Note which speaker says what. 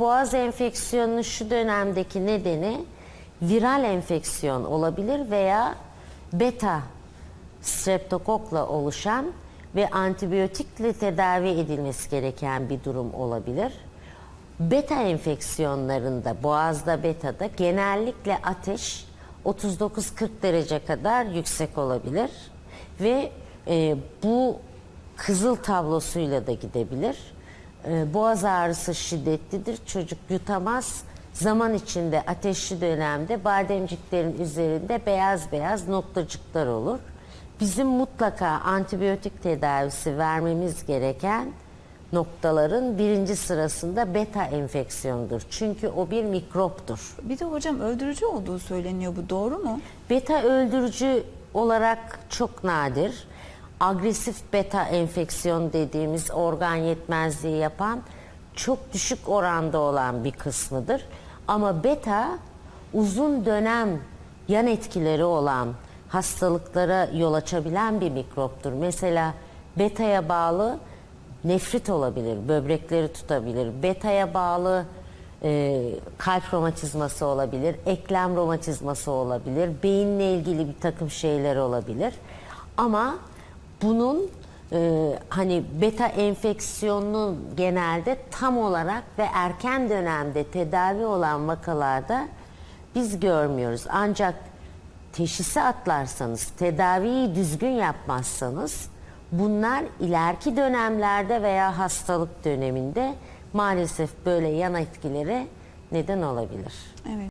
Speaker 1: Boğaz enfeksiyonunun şu dönemdeki nedeni viral enfeksiyon olabilir veya beta streptokokla oluşan ve antibiyotikle tedavi edilmesi gereken bir durum olabilir. Beta enfeksiyonlarında, boğazda betada genellikle ateş 39-40 derece kadar yüksek olabilir ve e, bu kızıl tablosuyla da gidebilir. E, boğaz ağrısı şiddetlidir, çocuk yutamaz. Zaman içinde ateşli dönemde bademciklerin üzerinde beyaz beyaz noktacıklar olur. Bizim mutlaka antibiyotik tedavisi vermemiz gereken noktaların birinci sırasında beta enfeksiyonudur. Çünkü o bir mikroptur.
Speaker 2: Bir de hocam öldürücü olduğu söyleniyor bu doğru mu?
Speaker 1: Beta öldürücü olarak çok nadir. Agresif beta enfeksiyon dediğimiz organ yetmezliği yapan çok düşük oranda olan bir kısmıdır. Ama beta uzun dönem yan etkileri olan hastalıklara yol açabilen bir mikroptur. Mesela beta'ya bağlı nefrit olabilir, böbrekleri tutabilir. Beta'ya bağlı e, kalp romatizması olabilir, eklem romatizması olabilir, beyinle ilgili bir takım şeyler olabilir. Ama bunun e, hani beta enfeksiyonunun genelde tam olarak ve erken dönemde tedavi olan vakalarda biz görmüyoruz. Ancak teşhisi atlarsanız, tedaviyi düzgün yapmazsanız bunlar ileriki dönemlerde veya hastalık döneminde maalesef böyle yan etkilere neden olabilir.
Speaker 2: Evet.